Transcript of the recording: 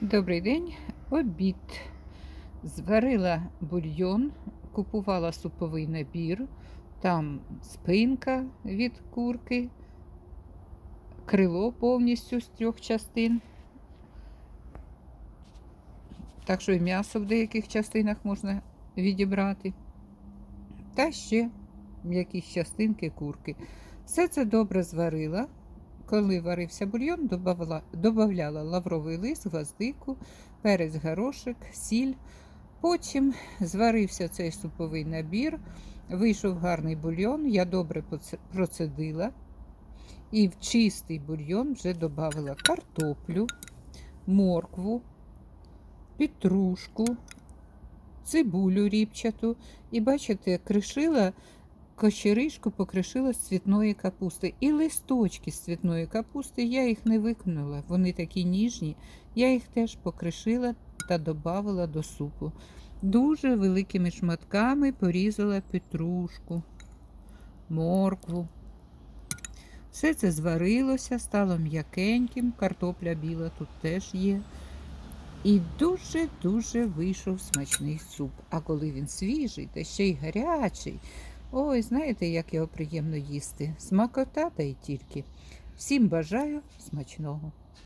Добрий день, обід. Зварила бульйон, купувала суповий набір, там спинка від курки, крило повністю з трьох частин. Так що і м'ясо в деяких частинах можна відібрати. Та ще якісь частинки курки. Все це добре зварила. Коли варився бульйон, добавляла лавровий лист, гвоздику, перець горошек, сіль. Потім зварився цей суповий набір, вийшов гарний бульйон, я добре процедила. І в чистий бульйон вже додавала картоплю, моркву, петрушку, цибулю ріпчату. І бачите, кришила кочеришку покришила з цвітної капусти. І листочки з цвітної капусти, я їх не викинула. Вони такі ніжні. Я їх теж покришила та додавала до супу. Дуже великими шматками порізала петрушку, моркву. Все це зварилося, стало м'якеньким, картопля біла тут теж є. І дуже-дуже вийшов смачний суп. А коли він свіжий та ще й гарячий, ой, знаєте, як його приємно їсти. Смакота та й тільки. Всім бажаю смачного.